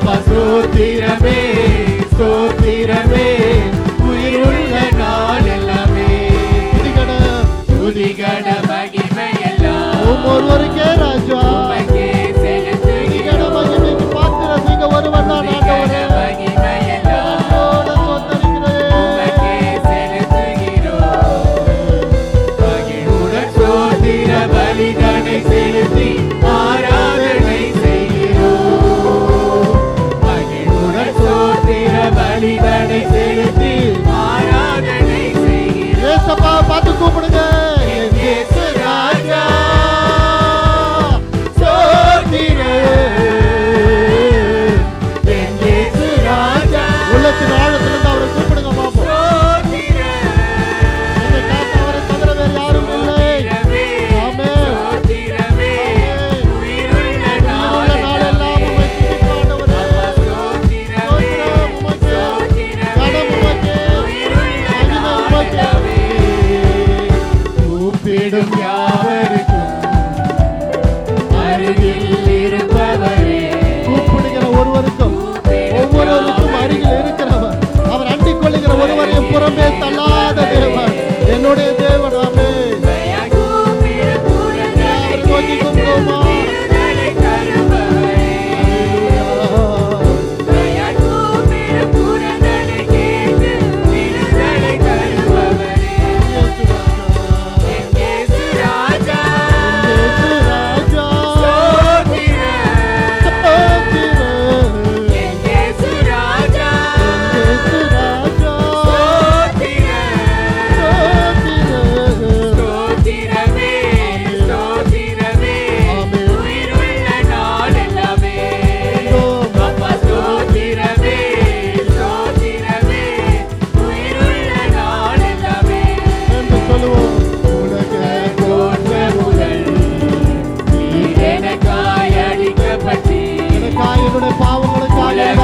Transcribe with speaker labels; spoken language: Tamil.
Speaker 1: அப்பா சோத்திரமே சோத்திரமே. உயிருள்ள நாள் எல்லாமே.
Speaker 2: துதிகட
Speaker 1: துதிகட மகி anything. തേടും
Speaker 2: પાવગળ ચાલે